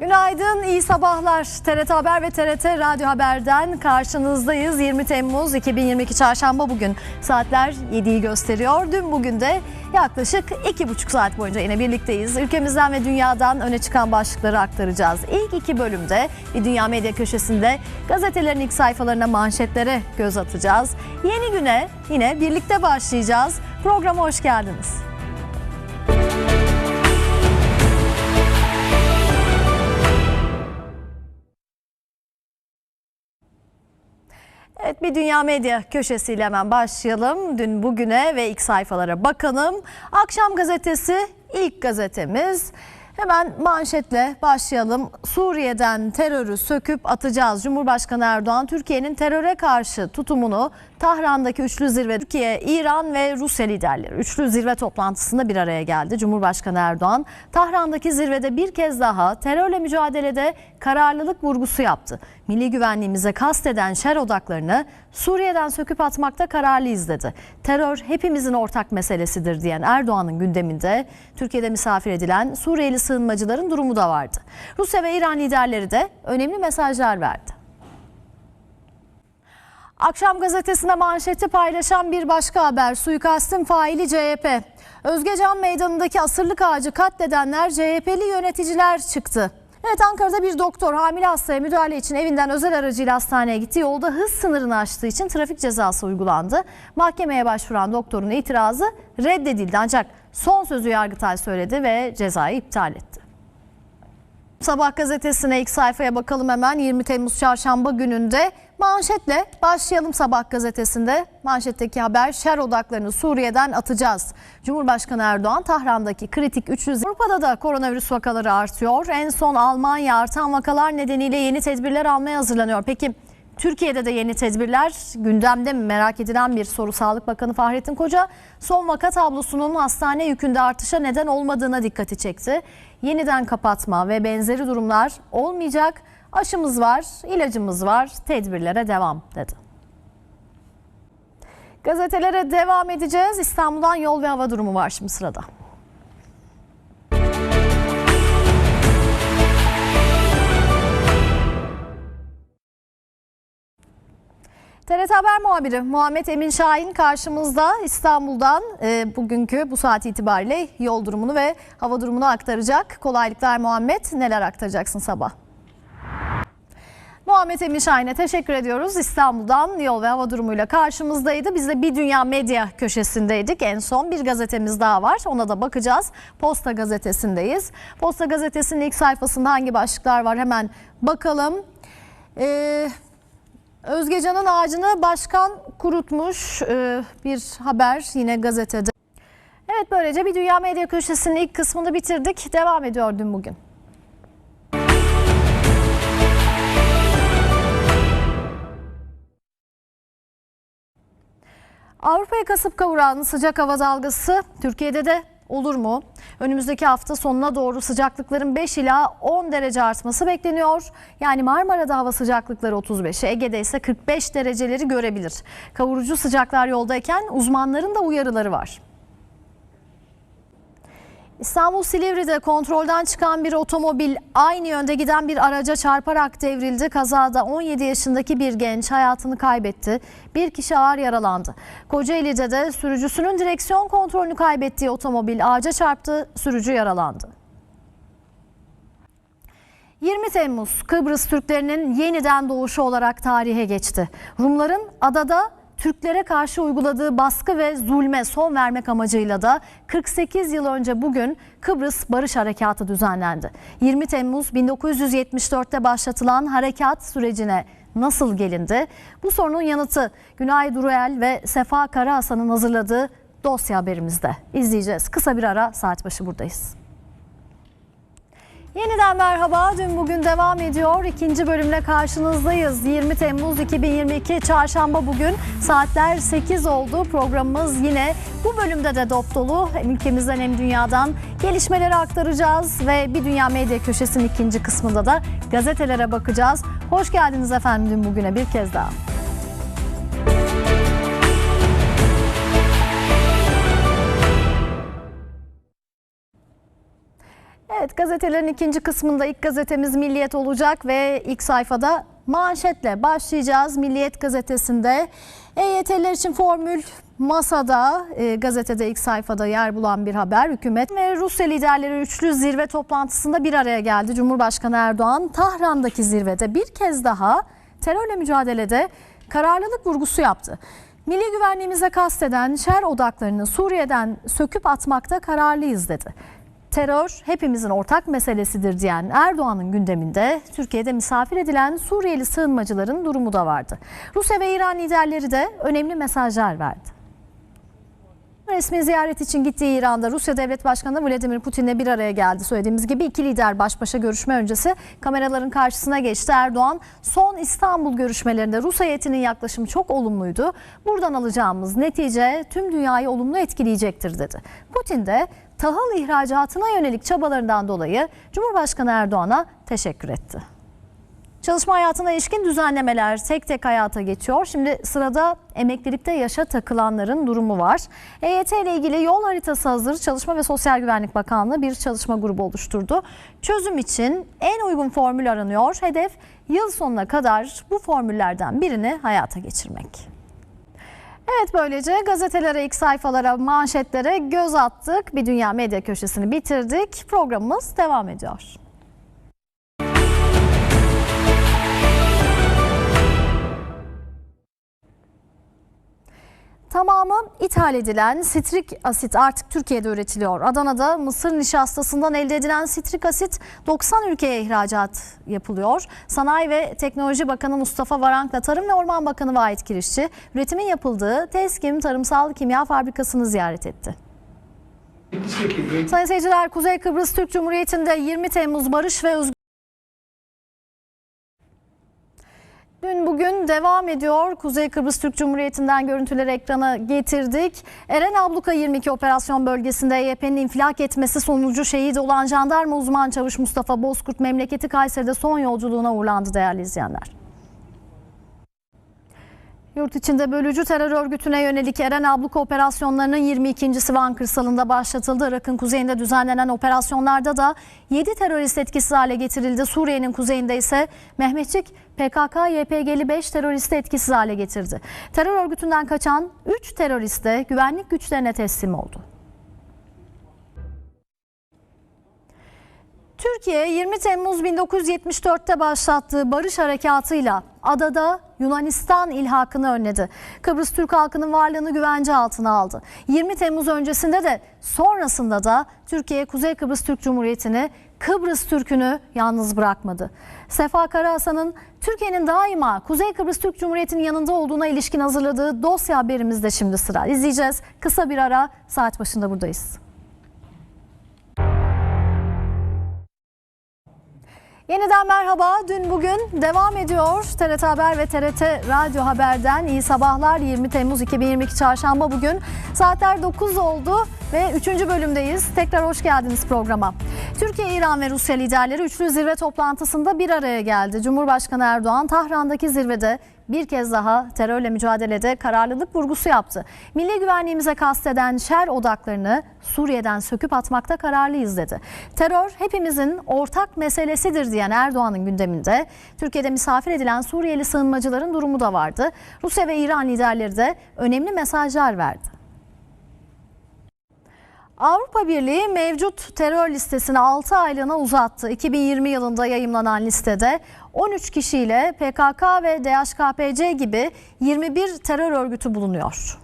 Günaydın, iyi sabahlar. TRT Haber ve TRT Radyo Haber'den karşınızdayız. 20 Temmuz 2022 Çarşamba bugün. Saatler 7'yi gösteriyor. Dün bugün de yaklaşık 2,5 saat boyunca yine birlikteyiz. Ülkemizden ve dünyadan öne çıkan başlıkları aktaracağız. İlk iki bölümde bir Dünya Medya Köşesi'nde gazetelerin ilk sayfalarına manşetlere göz atacağız. Yeni güne yine birlikte başlayacağız. Programa hoş geldiniz. Bir Dünya Medya köşesiyle hemen başlayalım. Dün bugüne ve ilk sayfalara bakalım. Akşam gazetesi ilk gazetemiz. Hemen manşetle başlayalım. Suriye'den terörü söküp atacağız. Cumhurbaşkanı Erdoğan Türkiye'nin teröre karşı tutumunu Tahran'daki üçlü zirve Türkiye, İran ve Rusya liderleri üçlü zirve toplantısında bir araya geldi. Cumhurbaşkanı Erdoğan Tahran'daki zirvede bir kez daha terörle mücadelede kararlılık vurgusu yaptı. Milli güvenliğimize kasteden şer odaklarını Suriye'den söküp atmakta kararlıyız dedi. Terör hepimizin ortak meselesidir diyen Erdoğan'ın gündeminde Türkiye'de misafir edilen Suriyeli sığınmacıların durumu da vardı. Rusya ve İran liderleri de önemli mesajlar verdi. Akşam gazetesinde manşeti paylaşan bir başka haber suikastin faili CHP. Özgecan Meydanı'ndaki asırlık ağacı katledenler CHP'li yöneticiler çıktı. Evet Ankara'da bir doktor hamile hastaya müdahale için evinden özel aracıyla hastaneye gitti. Yolda hız sınırını aştığı için trafik cezası uygulandı. Mahkemeye başvuran doktorun itirazı reddedildi ancak son sözü Yargıtay söyledi ve cezayı iptal etti. Sabah gazetesine ilk sayfaya bakalım hemen 20 Temmuz çarşamba gününde manşetle başlayalım Sabah gazetesinde. Manşetteki haber şer odaklarını Suriye'den atacağız. Cumhurbaşkanı Erdoğan Tahran'daki kritik üçlü Avrupa'da da koronavirüs vakaları artıyor. En son Almanya artan vakalar nedeniyle yeni tedbirler almaya hazırlanıyor. Peki Türkiye'de de yeni tedbirler gündemde mi merak edilen bir soru. Sağlık Bakanı Fahrettin Koca son vaka tablosunun hastane yükünde artışa neden olmadığına dikkati çekti. Yeniden kapatma ve benzeri durumlar olmayacak. Aşımız var, ilacımız var, tedbirlere devam dedi. Gazetelere devam edeceğiz. İstanbul'dan yol ve hava durumu var şimdi sırada. TRT Haber muhabiri Muhammed Emin Şahin karşımızda İstanbul'dan e, bugünkü bu saat itibariyle yol durumunu ve hava durumunu aktaracak. Kolaylıklar Muhammed. Neler aktaracaksın sabah? Muhammed Emin Şahin'e teşekkür ediyoruz. İstanbul'dan yol ve hava durumuyla karşımızdaydı. Biz de bir dünya medya köşesindeydik. En son bir gazetemiz daha var. Ona da bakacağız. Posta gazetesindeyiz. Posta gazetesinin ilk sayfasında hangi başlıklar var hemen bakalım. Ee, Özgecan'ın ağacını başkan kurutmuş ee, bir haber yine gazetede. Evet böylece bir Dünya Medya Köşesi'nin ilk kısmını bitirdik. Devam ediyor dün bugün. Avrupa'yı kasıp kavuran sıcak hava dalgası Türkiye'de de olur mu? Önümüzdeki hafta sonuna doğru sıcaklıkların 5 ila 10 derece artması bekleniyor. Yani Marmara'da hava sıcaklıkları 35, Ege'de ise 45 dereceleri görebilir. Kavurucu sıcaklar yoldayken uzmanların da uyarıları var. İstanbul Silivri'de kontrolden çıkan bir otomobil aynı yönde giden bir araca çarparak devrildi. Kazada 17 yaşındaki bir genç hayatını kaybetti. Bir kişi ağır yaralandı. Kocaeli'de de sürücüsünün direksiyon kontrolünü kaybettiği otomobil ağaca çarptı, sürücü yaralandı. 20 Temmuz Kıbrıs Türklerinin yeniden doğuşu olarak tarihe geçti. Rumların adada Türklere karşı uyguladığı baskı ve zulme son vermek amacıyla da 48 yıl önce bugün Kıbrıs Barış Harekatı düzenlendi. 20 Temmuz 1974'te başlatılan harekat sürecine nasıl gelindi? Bu sorunun yanıtı Günay Duruel ve Sefa Karahasan'ın hazırladığı dosya haberimizde. İzleyeceğiz. Kısa bir ara saat başı buradayız. Yeniden merhaba. Dün bugün devam ediyor. İkinci bölümle karşınızdayız. 20 Temmuz 2022 Çarşamba bugün saatler 8 oldu. Programımız yine bu bölümde de dop dolu. Hem ülkemizden hem dünyadan gelişmeleri aktaracağız ve bir Dünya Medya Köşesi'nin ikinci kısmında da gazetelere bakacağız. Hoş geldiniz efendim dün bugüne bir kez daha. Evet gazetelerin ikinci kısmında ilk gazetemiz Milliyet olacak ve ilk sayfada manşetle başlayacağız. Milliyet gazetesinde EYT'ler için formül masada e, gazetede ilk sayfada yer bulan bir haber. Hükümet ve Rusya liderleri üçlü zirve toplantısında bir araya geldi. Cumhurbaşkanı Erdoğan Tahran'daki zirvede bir kez daha terörle mücadelede kararlılık vurgusu yaptı. Milli güvenliğimize kasteden şer odaklarını Suriye'den söküp atmakta kararlıyız dedi. Terör hepimizin ortak meselesidir diyen Erdoğan'ın gündeminde Türkiye'de misafir edilen Suriyeli sığınmacıların durumu da vardı. Rusya ve İran liderleri de önemli mesajlar verdi. Resmi ziyaret için gittiği İran'da Rusya Devlet Başkanı Vladimir Putin'le bir araya geldi. Söylediğimiz gibi iki lider baş başa görüşme öncesi kameraların karşısına geçti. Erdoğan son İstanbul görüşmelerinde Rus heyetinin yaklaşımı çok olumluydu. Buradan alacağımız netice tüm dünyayı olumlu etkileyecektir dedi. Putin de tahıl ihracatına yönelik çabalarından dolayı Cumhurbaşkanı Erdoğan'a teşekkür etti. Çalışma hayatına ilişkin düzenlemeler tek tek hayata geçiyor. Şimdi sırada emeklilikte yaşa takılanların durumu var. EYT ile ilgili yol haritası hazır. Çalışma ve Sosyal Güvenlik Bakanlığı bir çalışma grubu oluşturdu. Çözüm için en uygun formül aranıyor. Hedef yıl sonuna kadar bu formüllerden birini hayata geçirmek. Evet böylece gazetelere, ilk sayfalara, manşetlere göz attık. Bir Dünya Medya Köşesini bitirdik. Programımız devam ediyor. Tamamı ithal edilen sitrik asit artık Türkiye'de üretiliyor. Adana'da mısır nişastasından elde edilen sitrik asit 90 ülkeye ihracat yapılıyor. Sanayi ve Teknoloji Bakanı Mustafa Varank'la Tarım ve Orman Bakanı Vahit Kirişçi üretimin yapıldığı Teskim Tarımsal Kimya Fabrikası'nı ziyaret etti. Sayın seyirciler Kuzey Kıbrıs Türk Cumhuriyeti'nde 20 Temmuz Barış ve Özgürlük Dün bugün devam ediyor. Kuzey Kıbrıs Türk Cumhuriyeti'nden görüntüleri ekrana getirdik. Eren Abluka 22 operasyon bölgesinde EYP'nin infilak etmesi sonucu şehit olan jandarma uzman çavuş Mustafa Bozkurt memleketi Kayseri'de son yolculuğuna uğurlandı değerli izleyenler. Yurt içinde bölücü terör örgütüne yönelik Eren Abluka operasyonlarının 22.si Van kırsalında başlatıldı. Irak'ın kuzeyinde düzenlenen operasyonlarda da 7 terörist etkisiz hale getirildi. Suriye'nin kuzeyinde ise Mehmetçik PKK-YPG'li 5 teröristi etkisiz hale getirdi. Terör örgütünden kaçan 3 terörist de güvenlik güçlerine teslim oldu. Türkiye 20 Temmuz 1974'te başlattığı barış harekatıyla adada Yunanistan ilhakını önledi. Kıbrıs Türk halkının varlığını güvence altına aldı. 20 Temmuz öncesinde de sonrasında da Türkiye Kuzey Kıbrıs Türk Cumhuriyeti'ni Kıbrıs Türk'ünü yalnız bırakmadı. Sefa Karahasan'ın Türkiye'nin daima Kuzey Kıbrıs Türk Cumhuriyeti'nin yanında olduğuna ilişkin hazırladığı dosya haberimizde şimdi sıra. İzleyeceğiz. Kısa bir ara saat başında buradayız. Yeniden merhaba. Dün bugün devam ediyor. TRT Haber ve TRT Radyo Haber'den iyi sabahlar. 20 Temmuz 2022 Çarşamba bugün. Saatler 9 oldu ve 3. bölümdeyiz. Tekrar hoş geldiniz programa. Türkiye, İran ve Rusya liderleri üçlü zirve toplantısında bir araya geldi. Cumhurbaşkanı Erdoğan Tahran'daki zirvede bir kez daha terörle mücadelede kararlılık vurgusu yaptı. Milli güvenliğimize kasteden şer odaklarını Suriye'den söküp atmakta kararlıyız dedi. Terör hepimizin ortak meselesidir diyen Erdoğan'ın gündeminde Türkiye'de misafir edilen Suriyeli sığınmacıların durumu da vardı. Rusya ve İran liderleri de önemli mesajlar verdi. Avrupa Birliği mevcut terör listesini 6 aylığına uzattı. 2020 yılında yayımlanan listede 13 kişiyle PKK ve DHKPC gibi 21 terör örgütü bulunuyor.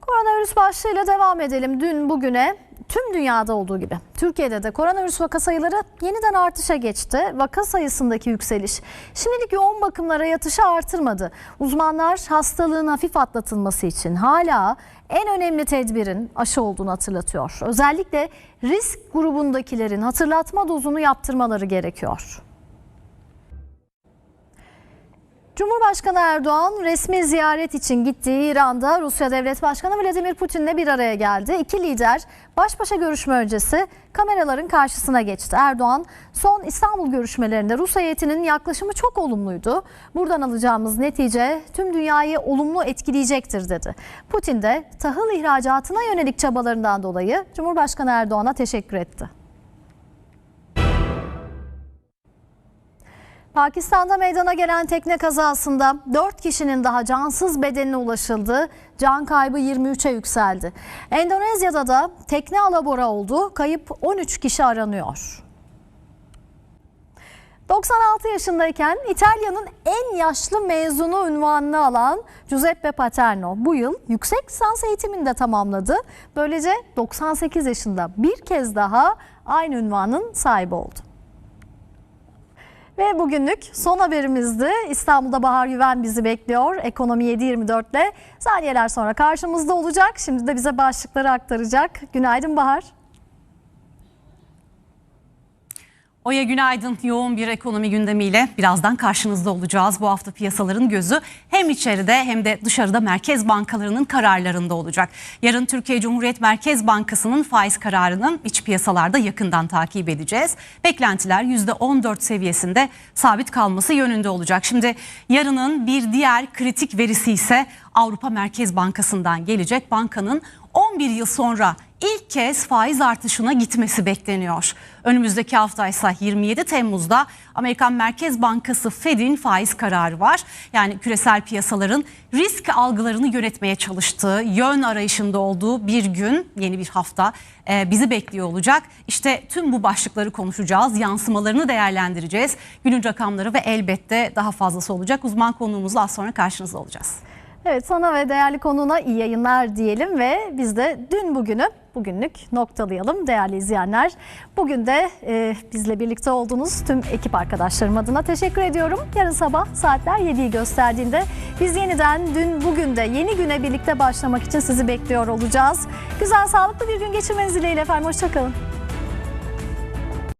Koronavirüs başlığıyla devam edelim. Dün bugüne tüm dünyada olduğu gibi Türkiye'de de koronavirüs vaka sayıları yeniden artışa geçti. Vaka sayısındaki yükseliş şimdilik yoğun bakımlara yatışı artırmadı. Uzmanlar hastalığın hafif atlatılması için hala en önemli tedbirin aşı olduğunu hatırlatıyor. Özellikle risk grubundakilerin hatırlatma dozunu yaptırmaları gerekiyor. Cumhurbaşkanı Erdoğan resmi ziyaret için gittiği İran'da Rusya Devlet Başkanı Vladimir Putin'le bir araya geldi. İki lider baş başa görüşme öncesi kameraların karşısına geçti. Erdoğan son İstanbul görüşmelerinde Rus heyetinin yaklaşımı çok olumluydu. Buradan alacağımız netice tüm dünyayı olumlu etkileyecektir dedi. Putin de tahıl ihracatına yönelik çabalarından dolayı Cumhurbaşkanı Erdoğan'a teşekkür etti. Pakistan'da meydana gelen tekne kazasında 4 kişinin daha cansız bedenine ulaşıldı. Can kaybı 23'e yükseldi. Endonezya'da da tekne alabora oldu. Kayıp 13 kişi aranıyor. 96 yaşındayken İtalya'nın en yaşlı mezunu unvanını alan Giuseppe Paterno bu yıl yüksek lisans eğitimini de tamamladı. Böylece 98 yaşında bir kez daha aynı unvanın sahibi oldu. Ve bugünlük son haberimizdi. İstanbul'da Bahar Güven bizi bekliyor. Ekonomi 7.24 ile saniyeler sonra karşımızda olacak. Şimdi de bize başlıkları aktaracak. Günaydın Bahar. Oya günaydın. Yoğun bir ekonomi gündemiyle birazdan karşınızda olacağız. Bu hafta piyasaların gözü hem içeride hem de dışarıda merkez bankalarının kararlarında olacak. Yarın Türkiye Cumhuriyet Merkez Bankası'nın faiz kararını iç piyasalarda yakından takip edeceğiz. Beklentiler %14 seviyesinde sabit kalması yönünde olacak. Şimdi yarının bir diğer kritik verisi ise Avrupa Merkez Bankası'ndan gelecek. Bankanın 11 yıl sonra ilk kez faiz artışına gitmesi bekleniyor. Önümüzdeki hafta ise 27 Temmuz'da Amerikan Merkez Bankası Fed'in faiz kararı var. Yani küresel piyasaların risk algılarını yönetmeye çalıştığı, yön arayışında olduğu bir gün, yeni bir hafta e, bizi bekliyor olacak. İşte tüm bu başlıkları konuşacağız, yansımalarını değerlendireceğiz. Günün rakamları ve elbette daha fazlası olacak. Uzman konuğumuzla az sonra karşınızda olacağız. Evet sana ve değerli konuğuna iyi yayınlar diyelim ve biz de dün bugünü bugünlük noktalayalım değerli izleyenler. Bugün de e, bizle birlikte olduğunuz tüm ekip arkadaşlarım adına teşekkür ediyorum. Yarın sabah saatler 7'yi gösterdiğinde biz yeniden dün bugün de yeni güne birlikte başlamak için sizi bekliyor olacağız. Güzel sağlıklı bir gün geçirmeniz dileğiyle efendim. Hoşçakalın.